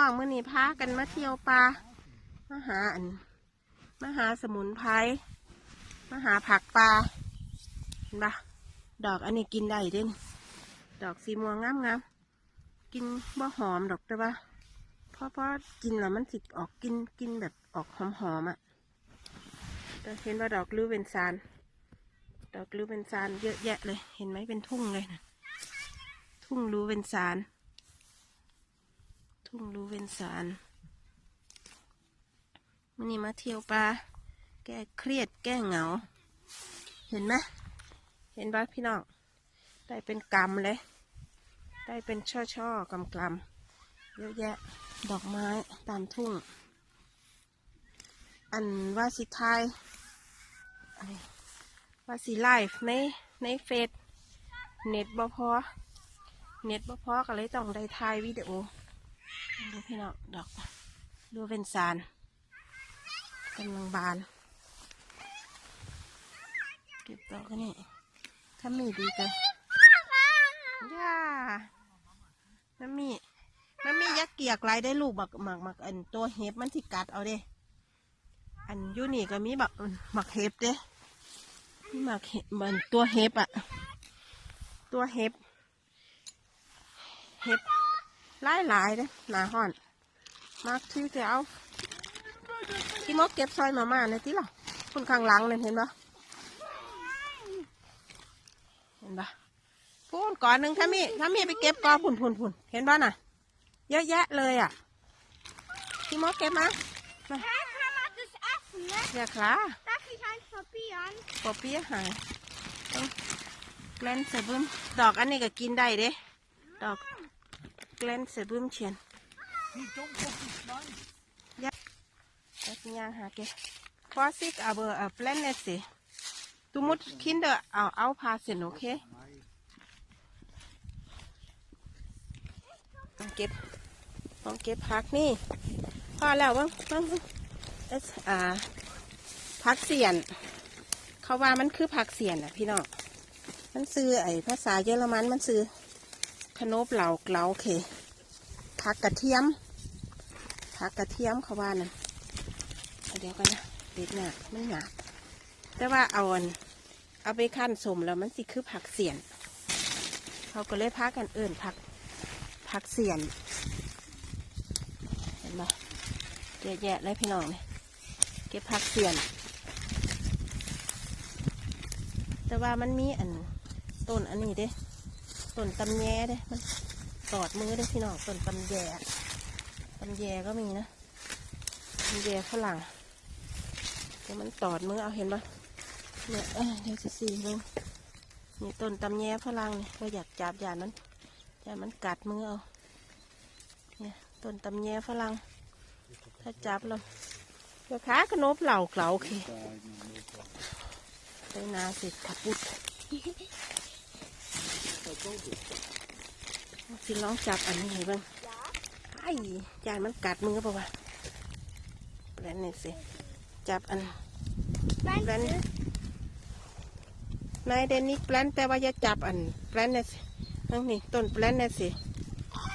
น้องมื่อนี้พากันมาเที่ยวป่ามาหาอันมาหาสมุนไพรมาหาผักป่าเห็นปะดอกอันนี้กินได้เด่นดอกสีม่วงงามงามกินบ่หอมดอกแต่ว่าเพราะเพราะกินแล้วมันสิออกกินกินแบบออกหอมหอมอะแต่เห็นว่าดอก lưu เป็นซานดอก lưu เป็นซานเยอะแยะเลย เห็นไหมเป็นทุ่งเลยนะทุ่ง lưu เป็นซาน ทุ่งรูเวนสารมันนี่มาเที่ยวปลาแก้เครียดแก้เหงา เห็นไหมเห็นบ้าพี่น้องได้เป็นกำเลย ได้เป็นช่อช่อกำกำๆเยอะแยะ ดอกไม้ตามทุ่ง อันว่าสิทายว่าสิไลฟ์ในในเฟซเน็ตบ่พอเน็ตบ่พอก็เลยต้องได้ถ่ายวิดีโอ ดูพี่น้องดอกดูเป็นสารกำลังบาน เก็บดอกนี่ถ้ามีดีกันย่าน้ำมีน้ำมียักเกียกไรได้ลูกบักหมักหมักอันตัวเห็บมันสิกัดเอาเด้ อันยูนี่ก็มีบักหมักเห็บเด้หมักเห็บมันตัวเห็บอะตัวเห็บ เห็บ หลายหลายๆเลยหนาห่อนมากที่จะเอาที่มกเก็บซอยมาม่าในที่หรอคุณข้างหลังนั่นเห็นปะเห็นปะพูนก่อนหนึ่งถ้ามีถ้ามีไปเก็บกอผุนผุนผุนเห็นปะน่ะ เยอะแยะเลยอะที่มกเก็บมา Här kan man inte äpple. เรียกคลา Där fick han papieren. ปอเปี๊ยะหายต้องแกลนเสือบึ้มดอกอันนี้ก็กินได้เด้ดอก แกลนเสือบึ้มเชียน Das ist ja Hake. Vorsicht, aber äh, blend nicht sie. Du musst Kinder auch aufpassen, okay? ต้องเก็บต้องเก็บผักนี่พอแล้วบ้างบ้างเอสอ่าผักเสียน เขาว่ามันคือผักเสียนอะพี่น้อง มันซื้อไอภาษาเยอรมันมันซื้อ ขนบเหล่าเกลาเคผักกระเทียมผักกระเทียมเขาว่านั่นเดี๋ยวกันนะเด็ดหนาไม่หนาแต่ว่าเอาอันเอาไปขั้นสมแล้วมันสิคือผักเสียน เขาก็เลยพากันเอื่นผักผักเสียน เห็นไหมเยอะแยะเลยพี่น้องเนี่ยเก็บผักเสียน แต่ว่ามันมีอันต้นอันนี้เด้ ต้นตำแยเด้มันตอดมือเด้พี่น้องต้นตำแยตำแยก็มีนะตำแยฝรั่งแต่มันตอดมือเอาเห็นปะเนี่ยเดี๋ยวจะสีลงนี่ต้นตำแยฝรั่งนี่ก็อยากจับยานมันยานมันกัดมือเอาเนี่ยต้นตำแยฝรั่งถ้าจับแล้วเดี๋ยวขากระนบเหล่าเกลาโอเคไปนาสิขับปุด สิลองจับอันนี้ให้เบ้างไอ้ยายมันกัดมือเปล่าวะแปลนนี่สิ จับอันแปลนนายเดนนี่แปลนแต่ว่าอย่าจับอันแปลนนี่สินั่นนี่ต้นแปลนนี่สิ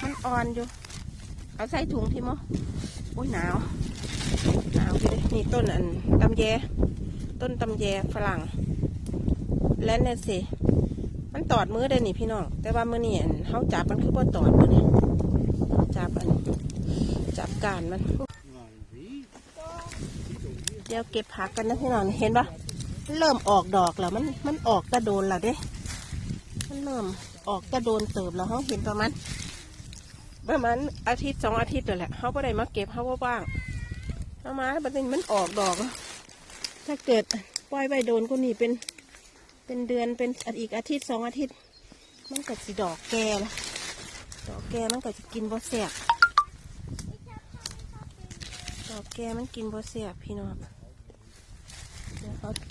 มันอ่อนอยู่ เอาใส่ถุงพี่โมโอ้ยหนาว หนาวพี่เลยนี่ต้นอันตำแย ต้นตำแยฝรั่งแปลนนี่สิมัน ตอดมือได้นี่พี่น้อง แต่ว่ามือนี่เขาจับมันคือบ่ตอดมือนี่จับอันจับการมัน เดี๋ยวเก็บผักกันนะพี่น้อง เห็นปะเริ่มออกดอกแล้วมันมันออกกระโดนแล้วเด้ มันเริ่มออกกระโดนเติบแล้วเขาเห็นประมาณประมาณอาทิตย์สองอาทิตย์นั่นแหละเขาไ่ได้มาเก็บเขาว่างเอามาบัดนี้มันออกดอก ถ้าเกิดปล่อยไว้โดนก็นี่เป็น เป็นเดือนเป็นอีกอาทิตย์สองอาทิตย์ มันก็สิดอกแก่ละดอกแกมันก็จะกินบ่แสบดอกแกมันกินบ่แสบพี่น้องเดี๋ยวเขา